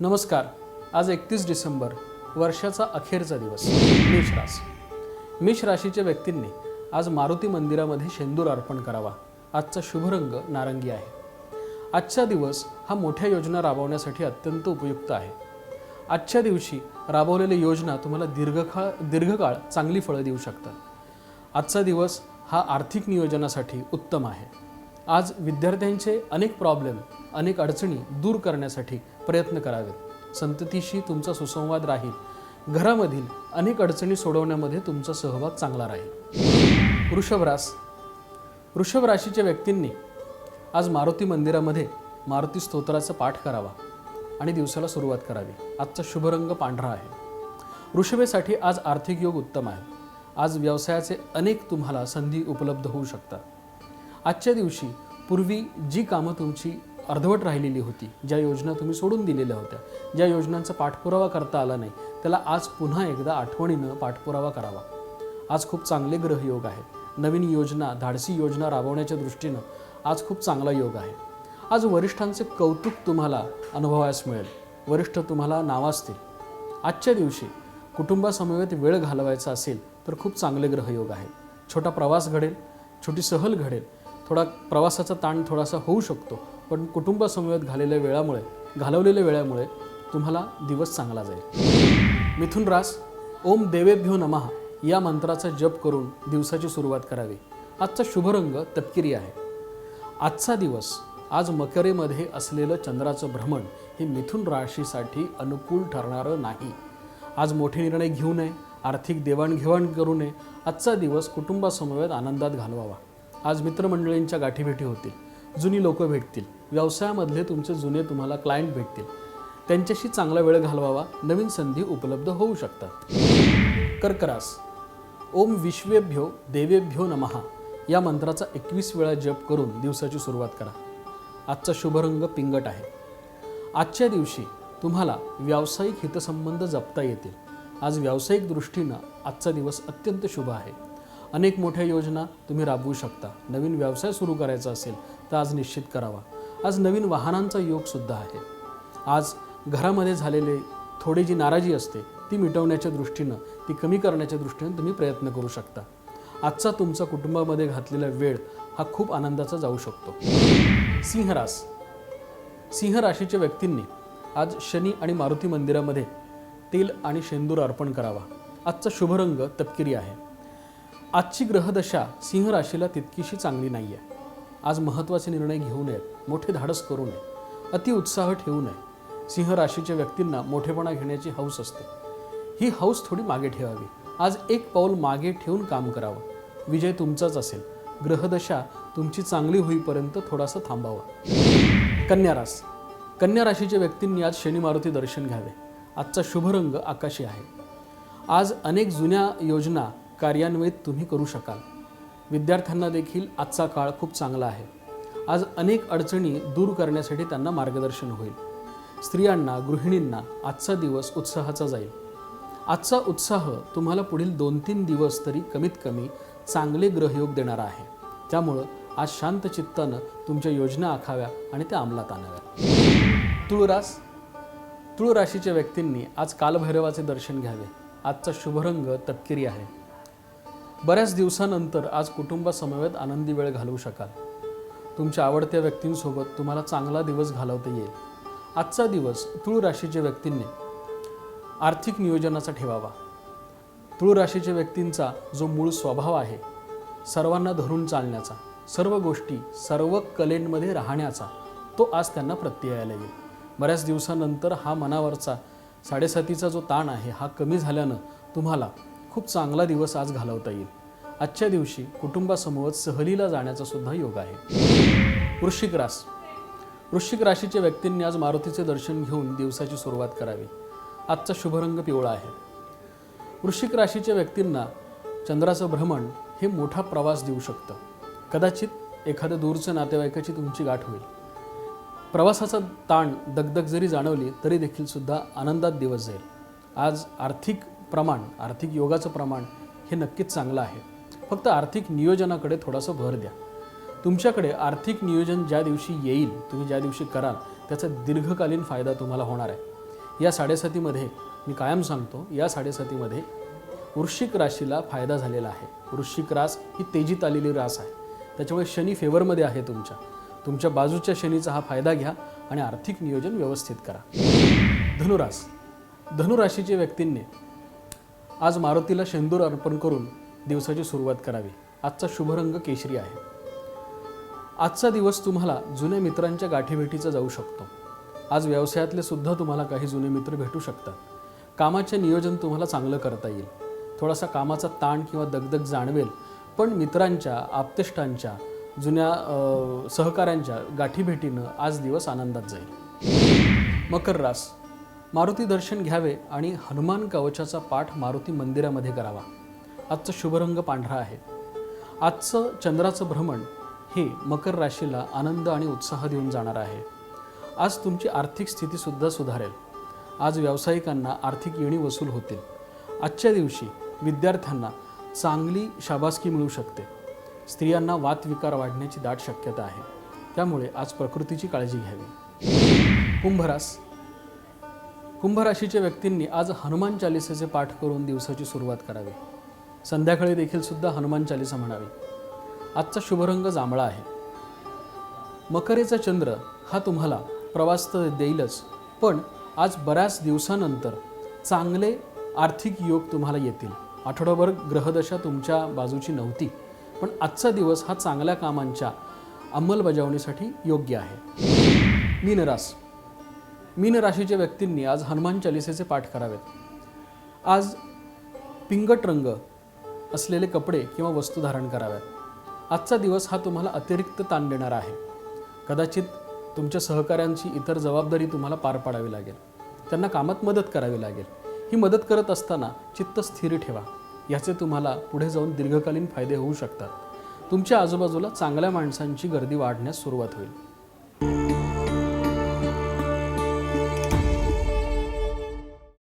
नमस्कार. आज एकतीस डिसेंबर वर्षाचा अखेरचा दिवस मेष रास मेष राशीच्या व्यक्तींनी आज मारुती मंदिरामध्ये शेंदूर अर्पण करावा. आजचा शुभ रंग नारंगी आहे. आजचा दिवस हा मोठ्या योजना राबवण्यासाठी अत्यंत उपयुक्त आहे. आजच्या दिवशी राबवलेल्या योजना तुम्हाला दीर्घकाळ दीर्घकाळ चांगली फळं देऊ शकतात. आजचा दिवस हा आर्थिक नियोजनासाठी उत्तम आहे. आज विद्यार्थ्यांचे अनेक प्रॉब्लेम अनेक अडचणी दूर करण्यासाठी प्रयत्न करावेत. संततीशी तुमचा सुसंवाद राहील. घरामधील अनेक अडचणी सोडवण्यामध्ये तुमचा सहभाग चांगला राहील. वृषभरास वृषभ राशीच्या व्यक्तींनी आज मारुती मंदिरामध्ये मारुती स्तोत्राचा पाठ करावा आणि दिवसाला सुरुवात करावी. आजचा शुभ रंग पांढरा आहे. वृषभेसाठी आज आर्थिक योग उत्तम आहे. आज व्यवसायाचे अनेक तुम्हाला संधी उपलब्ध होऊ शकतात. आजच्या दिवशी पूर्वी जी कामं तुमची अर्धवट राहिलेली होती ज्या योजना तुम्ही सोडून दिलेल्या होत्या ज्या योजनांचा पाठपुरावा करता आला नाही त्याला आज पुन्हा एकदा आठवणीनं पाठपुरावा करावा. आज खूप चांगले ग्रहयोग आहेत. नवीन योजना धाडसी योजना राबवण्याच्या दृष्टीनं आज खूप चांगला योग आहे. आज वरिष्ठांचे कौतुक तुम्हाला अनुभवायस मिळेल. वरिष्ठ तुम्हाला नावाजतील. आजच्या दिवशी कुटुंबासमवेत वेळ घालवायचा असेल तर खूप चांगले ग्रहयोग आहे छोटा प्रवास घडेल छोटी सहल घडेल थोडा प्रवासाचा ताण थोडासा होऊ शकतो. पण कुटुंबासमवेत घालेल्या वेळामुळे घालवलेल्या वेळामुळे तुम्हाला दिवस चांगला जाईल. मिथुन रास ओम देवेभ्यो नमः या मंत्राचा जप करून दिवसाची सुरुवात करावी. आजचा शुभ रंग तपकिरी आहे. आजचा दिवस आज मकरेमध्ये असलेलं चंद्राचं भ्रमण हे मिथुन राशीसाठी अनुकूल ठरणारं नाही. आज मोठे निर्णय घेऊ नये आर्थिक देवाणघेवाण करू नये. आजचा दिवस कुटुंबासमवेत आनंदात घालवावा. आज मित्रमंडळींच्या गाठीभेटी होतील. जुनी लोक भेटतील. व्यवसायामधले तुमचे जुने तुम्हाला क्लायंट भेटतील. त्यांच्याशी चांगला वेळ घालवावा. नवीन संधी उपलब्ध होऊ शकतात. कर्करास. ओम विश्वेभ्यो देवेभ्यो नमहा. या मंत्राचा एकवीस वेळा जप करून दिवसाची सुरुवात करा. आजचा शुभ रंग पिंगट आहे. आजच्या दिवशी तुम्हाला व्यावसायिक हितसंबंध जपता येतील. आज व्यावसायिक दृष्टीनं आजचा दिवस अत्यंत शुभ आहे. अनेक मोठ्या योजना तुम्ही राबवू शकता. नवीन व्यवसाय सुरू करायचा असेल तर आज निश्चित करावा. आज नवीन वाहनांचा योगसुद्धा आहे. आज घरामध्ये झालेले थोडी जी नाराजी असते ती मिटवण्याच्या दृष्टीनं ती कमी करण्याच्या दृष्टीनं तुम्ही प्रयत्न करू शकता. आजचा तुमचा कुटुंबामध्ये घातलेला वेळ हा खूप आनंदाचा जाऊ शकतो. सिंहरास सिंह राशीच्या व्यक्तींनी आज शनी आणि मारुती मंदिरामध्ये तेल आणि शेंदूर अर्पण करावा. आजचा शुभ रंग तपकिरी आहे. आजची ग्रहदशा सिंह राशीला तितकीशी चांगली नाही आहे आज महत्त्वाचे निर्णय घेऊ नयेत मोठे धाडस करू नये अति उत्साह ठेवू नये. सिंह राशीच्या व्यक्तींना मोठेपणा घेण्याची हौस असते. ही हौस थोडी मागे ठेवावी. आज एक पाऊल मागे ठेवून काम करावं. विजय तुमचाच असेल. ग्रहदशा तुमची चांगली होईपर्यंत थोडासा थांबावा. कन्या रास कन्या राशीच्या व्यक्तींनी आज शनी मारुती दर्शन घ्यावे. आजचा शुभ रंग आकाशी आहे. आज अनेक जुन्या योजना कार्यान्वित तुम्ही करू शकाल. विद्यार्थ्यांना देखील आजचा काळ खूप चांगला आहे. आज अनेक अडचणी दूर करण्यासाठी त्यांना मार्गदर्शन होईल. स्त्रियांना गृहिणींना आजचा दिवस उत्साहाचा जाईल. आजचा उत्साह तुम्हाला पुढील दोन तीन दिवस तरी कमीत कमी चांगले ग्रहयोग देणारा आहे. त्यामुळं आज शांत चित्तानं तुमच्या योजना आखाव्या आणि त्या अंमलात आणाव्या. तुळरास तुळ राशीच्या व्यक्तींनी आज कालभैरवाचे दर्शन घ्यावे. आजचा शुभरंग तपकिरी आहे. बऱ्याच दिवसानंतर आज कुटुंबासमवेत आनंदी वेळ घालवू शकाल. तुमच्या आवडत्या व्यक्तींसोबत तुम्हाला चांगला दिवस घालवता येईल. आजचा दिवस तुळ राशीच्या व्यक्तींनी आर्थिक नियोजनाचा ठेवावा. तुळ राशीच्या व्यक्तींचा जो मूळ स्वभाव आहे सर्वांना धरून चालण्याचा सर्व गोष्टी सर्व कलेंडमध्ये राहण्याचा तो आज त्यांना प्रत्ययाला येईल. बऱ्याच दिवसानंतर हा मनावरचा साडेसातीचा जो ताण आहे हा कमी झाल्यानं तुम्हाला खूप चांगला दिवस आज घालवता येईल. आजच्या दिवशी कुटुंबासमोर सहलीला जाण्याचा सुद्धा योग आहे. वृश्चिक रास. वृश्चिक राशीच्या व्यक्तींनी आज मारुतीचे दर्शन घेऊन दिवसाची सुरुवात करावी. आजचा शुभरंग पिवळा आहे. वृश्चिक राशीच्या व्यक्तींना चंद्राचं भ्रमण हे मोठा प्रवास देऊ शकतं. कदाचित एखाद्या दूरच्या नातेवाईकाची तुमची गाठ होईल. प्रवासाचा ताण दगदग जरी जाणवली तरी देखील सुद्धा आनंदात दिवस जाईल. आज आर्थिक प्रमाण आर्थिक योगाचं प्रमाण हे नक्कीच चांगलं आहे. फक्त आर्थिक नियोजनाकडे थोडासा भर द्या. तुमच्याकडे आर्थिक नियोजन ज्या दिवशी येईल तुम्ही ज्या दिवशी कराल त्याचा दीर्घकालीन फायदा तुम्हाला होणार आहे. या साडेसातीमध्ये मी कायम सांगतो या साडेसातीमध्ये वृश्चिक राशीला फायदा झालेला आहे. वृश्चिक रास ही तेजीत आलेली रास आहे. त्याच्यामुळे शनी फेवरमध्ये आहे तुमच्या. तुमच्या बाजूच्या शनीचा हा फायदा घ्या आणि आर्थिक नियोजन व्यवस्थित करा. धनुरास. धनुराशीच्या व्यक्तींनी आज मारुतीला शेंदूर अर्पण करून दिवसाची सुरुवात करावी. आजचा शुभरंग केशरी आहे. आजचा दिवस तुम्हाला जुन्या मित्रांच्या गाठीभेटीचा जाऊ शकतो. आज व्यवसायातले सुद्धा तुम्हाला काही जुने मित्र भेटू शकतात. कामाचे नियोजन तुम्हाला चांगलं करता येईल. थोडासा कामाचा ताण किंवा दगदग जाणवेल पण मित्रांच्या आप्तेष्टांच्या जुन्या सहकाऱ्यांच्या गाठीभेटीनं आज दिवस आनंदात जाईल. मकर रास. मारुती दर्शन घ्यावे आणि हनुमान कवचाचा पाठ मारुती मंदिरामध्ये करावा. आजचं शुभरंग पांढरा आहे. आजचं चंद्राचं भ्रमण हे मकर राशीला आनंद आणि उत्साह देऊन जाणार आहे. आज तुमची आर्थिक स्थितीसुद्धा सुधारेल. आज व्यावसायिकांना आर्थिक येणी वसूल होतील. आजच्या दिवशी विद्यार्थ्यांना चांगली शाबासकी मिळू शकते. स्त्रियांना वातविकार वाढण्याची दाट शक्यता आहे. त्यामुळे आज प्रकृतीची काळजी घ्यावी. कुंभरास कुंभराशीच्या व्यक्तींनी आज हनुमान चालिसेचे पाठ करून दिवसाची सुरुवात करावी. संध्याकाळी देखील सुद्धा हनुमान चालिसा म्हणावी. आजचा शुभरंग जांभळा आहे. मकरेचा चंद्र हा तुम्हाला प्रवास तर देईलच पण आज बऱ्याच दिवसानंतर चांगले आर्थिक योग तुम्हाला येतील. आठवडाभर ग्रहदशा तुमच्या बाजूची नव्हती पण आजचा दिवस हा चांगल्या कामांच्या अंमलबजावणीसाठी योग्य आहे. मीनरास मीन राशीच्या व्यक्तींनी आज हनुमान चालिसेचे पाठ करावेत. आज पिंगट रंग असलेले कपडे किंवा वस्तू धारण कराव्यात. आजचा दिवस हा तुम्हाला अतिरिक्त ताण देणारा आहे. कदाचित तुमच्या सहकाऱ्यांची इतर जबाबदारी तुम्हाला पार पाडावी लागेल. त्यांना कामात मदत करावी लागेल. ही मदत करत असताना चित्त स्थिर ठेवा. याचे तुम्हाला पुढे जाऊन दीर्घकालीन फायदे होऊ शकतात. तुमच्या आजूबाजूला चांगल्या माणसांची गर्दी वाढण्यास सुरुवात होईल.